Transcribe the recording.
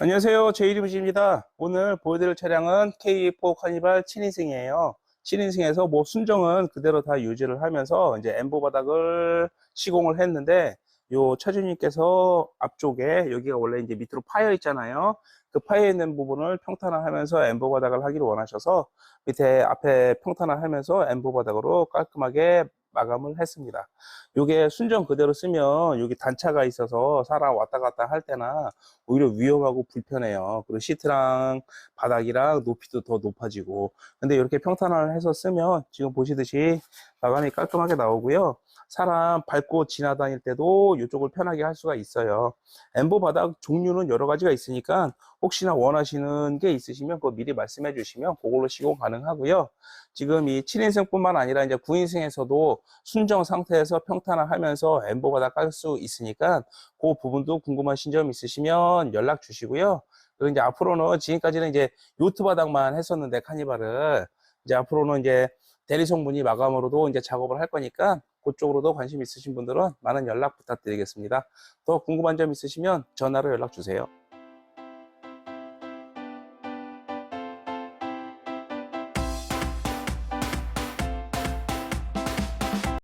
안녕하세요. 제이리무지입니다. 오늘 보여드릴 차량은 K4 카니발 7인승이에요. 7인승에서 뭐 순정은 그대로 다 유지를 하면서 이제 엠보 바닥을 시공을 했는데 요 차주님께서 앞쪽에 여기가 원래 이제 밑으로 파여 있잖아요. 그 파여 있는 부분을 평탄화 하면서 엠보 바닥을 하기를 원하셔서 밑에 앞에 평탄화 하면서 엠보 바닥으로 깔끔하게 마감을 했습니다. 요게 순정 그대로 쓰면 여기 단차가 있어서 사람 왔다 갔다 할 때나 오히려 위험하고 불편해요. 그리고 시트랑 바닥이랑 높이도 더 높아지고. 근데 이렇게 평탄화를 해서 쓰면 지금 보시듯이 마감이 깔끔하게 나오고요. 사람 밟고 지나다닐 때도 이쪽을 편하게 할 수가 있어요. 엠보 바닥 종류는 여러 가지가 있으니까 혹시나 원하시는 게 있으시면 그거 미리 말씀해 주시면 그걸로 시공 가능하고요. 지금 이 7인승뿐만 아니라 이제 9인승에서도 순정 상태에서 평탄화 하면서 엠보 바닥 깔 수 있으니까 그 부분도 궁금하신 점 있으시면 연락 주시고요. 그리고 이제 앞으로는 지금까지는 이제 요트 바닥만 했었는데 카니발을 이제 앞으로는 이제 대리송분이 마감으로도 이제 작업을 할 거니까 그쪽으로도 관심 있으신 분들은 많은 연락 부탁드리겠습니다. 더 궁금한 점 있으시면 전화로 연락 주세요.